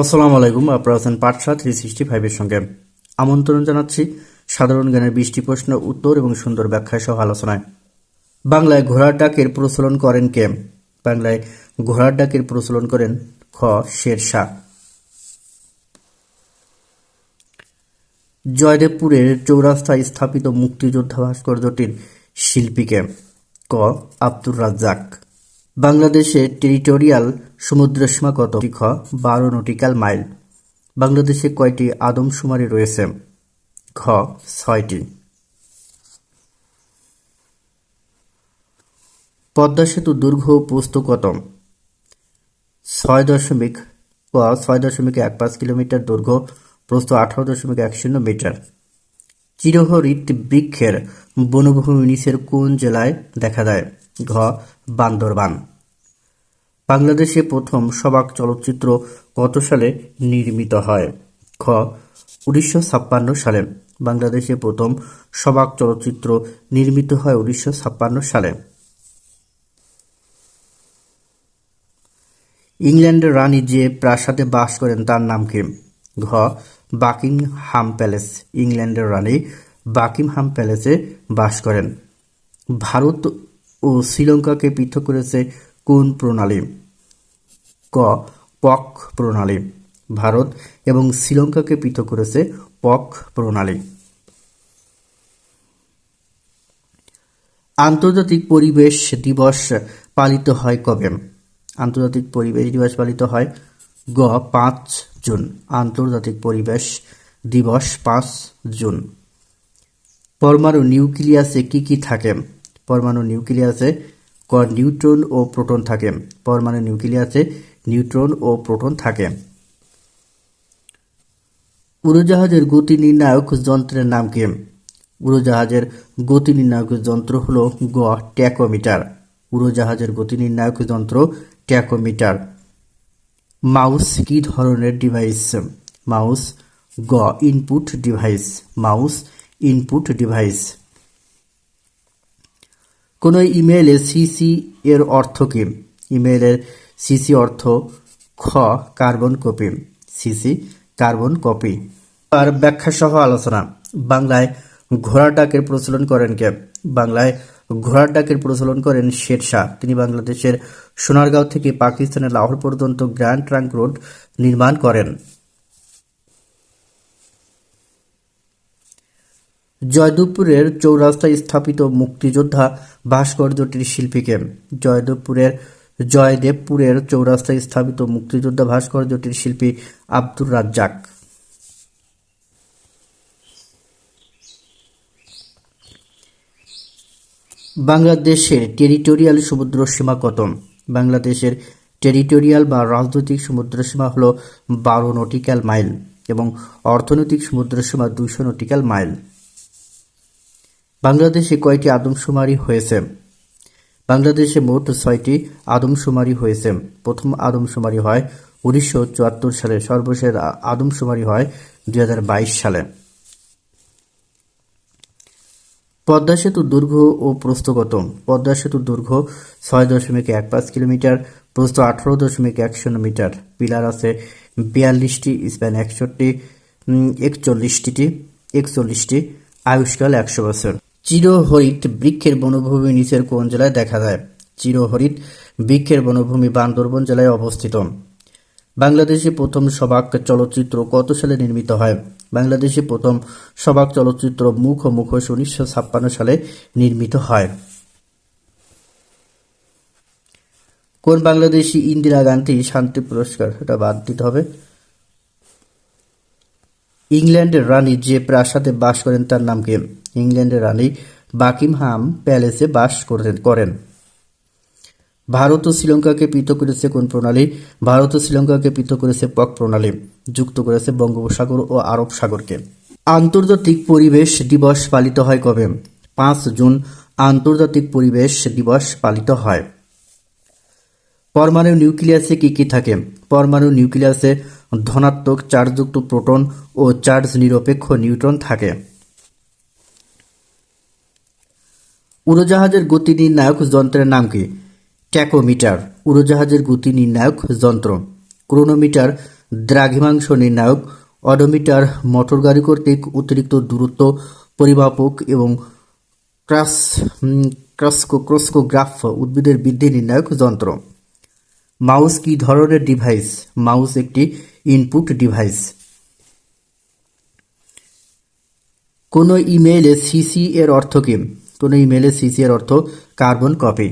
আসসালামু আলাইকুম, আপনারা আছেন পাঠশা থ্রি সিক্সটি ফাইভের সঙ্গে। আমন্ত্রণ জানাচ্ছি সাধারণ জ্ঞানের বৃষ্টি প্রশ্ন, উত্তর এবং সুন্দর ব্যাখ্যা সহ আলোচনায়। বাংলায় ঘোড়ার ডাকের প্রচলন করেন কে? বাংলায় ঘোড়ার ডাকের প্রচলন করেন খ শের শাহ। জয়দেবপুরের চৌরাস্তায় স্থাপিত মুক্তিযোদ্ধা ভাস্কর্যটির শিল্পীকে ক আব্দুর রাজ্জাক। বাংলাদেশের টেরিটোরিয়াল সমুদ্রসীমা কত? খ বারো নটিক্যাল মাইল। বাংলাদেশে কয়টি আদমশুমারি রয়েছে? ঘ, ছয়টি। পদ্মা সেতু দৈর্ঘ্য ও প্রস্থ কত? ছয় দশমিক ছয় দশমিক এক পাঁচ কিলোমিটার দৈর্ঘ্য, প্রস্থ আঠারো দশমিক এক শূন্য মিটার। চিরহরিত বৃক্ষের বনভূমি নিচের কোন জেলায় দেখা দেয় ঘ, বান্দরবান। বাংলাদেশে প্রথম সবাক চলচ্চিত্র কত সালে নির্মিত হয়? খ উনিশশো ছাপ্পান্ন সালে। বাংলাদেশে প্রথম সবাক চলচ্চিত্র নির্মিত হয় উনিশশো ছাপ্পান্ন সালে। ইংল্যান্ডের রানী যে প্রাসাদে বাস করেন তার নাম কি? ঘ, বাকিংহাম প্যালেস। ইংল্যান্ডের রানী বাকিংহাম প্যালেসে বাস করেন। ভারত ও শ্রীলঙ্কাকে পৃথক করেছে কোন প্রণালী? ক, পক প্রণালী, ভারত এবং শ্রীলঙ্কাকে পৃথক করেছে পক প্রণালী। আন্তর্জাতিক পরিবেশ দিবস পালিত হয় কবে? আন্তর্জাতিক পরিবেশ দিবস পালিত হয় গ, পাঁচ জুন। আন্তর্জাতিক পরিবেশ দিবস পাঁচ জুন। পরমাণু নিউক্লিয়াসে কি কি থাকে? পরমাণু নিউক্লিয়াসে ক নিউট্রন ও প্রোটন থাকে। পরমাণু নিউক্লিয়াসে নিউট্রন ও প্রোটন থাকে। উড়োজাহাজের গতি নির্ণায়ক যন্ত্রের নাম কি? উড়োজাহাজের গতি নির্ণায়ক যন্ত্র হলো গ ট্যাকোমিটার। উড়োজাহাজের গতি নির্ণায়ক যন্ত্র ট্যাকোমিটার। মাউস কি ধরনের ডিভাইস? মাউস গ input device. Mouse input device. কোনো ইমেইলে সিসি এর অর্থ কি? ইমেইলের সিসি অর্থ খ, carbon copy. CC, carbon copy. আর ব্যাখ্যা সহ আলোচনা। বাংলায় ঘোড়ার ডাকের প্রচলন করেন কে? বাংলায় ঘোড়ার ডাকের প্রচলন করেন শের শাহ। তিনি বাংলাদেশের সোনারগাঁও থেকে পাকিস্তানের লাহোর পর্যন্ত গ্র্যান্ড ট্রাঙ্ক রোড নির্মাণ করেন। জয়দেবপুরের চৌরাস্তায় স্থাপিত মুক্তিযোদ্ধা ভাস্কর্যটির শিল্পীকে। জয়দেবপুরের জয়দেবপুরের চৌরাস্তায় স্থাপিত মুক্তিযোদ্ধা ভাস্কর্যটির শিল্পী আব্দুর রাজ্জাক। বাংলাদেশের টেরিটোরিয়াল সমুদ্র সীমা কত? বাংলাদেশের টেরিটোরিয়াল বা রাজনৈতিক সমুদ্র সীমা হল বারো নটিক্যাল মাইল এবং অর্থনৈতিক সমুদ্র সীমা দুইশো নটিক্যাল মাইল। বাংলাদেশে কয়টি আদমশুমারি হয়েছে? বাংলাদেশে মোট ছয়টি আদমশুমারি হয়েছে। প্রথম আদমশুমারি হয় উনিশশো চুয়াত্তর সালে, সর্বশেষ আদমশুমারি হয় দু হাজার বাইশ সালে। পদ্মা সেতু দৈর্ঘ্য ও প্রস্থ কত পদ্মা সেতুর দৈর্ঘ্য ছয় দশমিক এক পাঁচ কিলোমিটার, প্রস্থ আঠারো দশমিক এক শূন্য মিটার। পিলার আছে বিয়াল্লিশটি, স্প্যান একষট্টি একচল্লিশটি একচল্লিশটি, আয়ুষ্কাল একশো বছর। চিরহরিত বৃক্ষের বনভূমি নিচের কোন জেলায় দেখা যায়। চিরহরিত বৃক্ষের বনভূমি বান্দরবন জেলায় অবস্থিত। বাংলাদেশে প্রথম সবাক চলচ্চিত্র কত সালে নির্মিত হয়? বাংলাদেশে প্রথম সবাক চলচ্চিত্র মুখ ও মুখোশ উনিশশো ছাপ্পান্ন সালে নির্মিত হয়। কোন বাংলাদেশি ইন্দিরা গান্ধী শান্তি পুরস্কার? এটা বাদ দিতে হবে। ইংল্যান্ডের রানী যে প্রাসাদে বাস করেন তার নাম কি? ইংল্যান্ডের রানী বাকিমহাম প্যালেসে বাস করেন করেন। ভারত ও শ্রীলঙ্কাকে পৃথক করেছে কোন প্রণালী? ভারত ও শ্রীলঙ্কাকে পৃথক করেছে পক প্রণালী, যুক্ত করেছে বঙ্গোপসাগর ও আরব সাগরকে। আন্তর্জাতিক পরিবেশ দিবস পালিত হয় কবে? পাঁচ জুন, আন্তর্জাতিক পরিবেশ দিবস পালিত হয়। পরমাণু নিউক্লিয়াসে কি কি থাকে? পরমাণু নিউক্লিয়াসে ধনাত্মক চার্জযুক্ত প্রোটন ও চার্জ নিরপেক্ষ নিউট্রন থাকে। উড়োজাহাজের গতি নির্ণায়ক যন্ত্রের নাম কি? ট্যাকোমিটার। উড়োজাহাজের গতি নির্ণায়ক যন্ত্র। ক্রোনোমিটার, দ্রাঘিমাংশ নির্ণায়ক। অডোমিটার মোটরগাড়ি কর্তৃক অতিরিক্ত দূরত্ব পরিমাপক এবং ক্রাস ক্রাসকো, ক্রস্কোগ্রাফ উদ্ভিদের বৃদ্ধি নির্ণায়ক যন্ত্র। মাউস কি ধরনের ডিভাইস? মাউস একটি ইনপুট ডিভাইস। কোনো ইমেইলে সিসি এর অর্থ কি? কোনো ইমেলে সিসি এর অর্থ কার্বন কপি।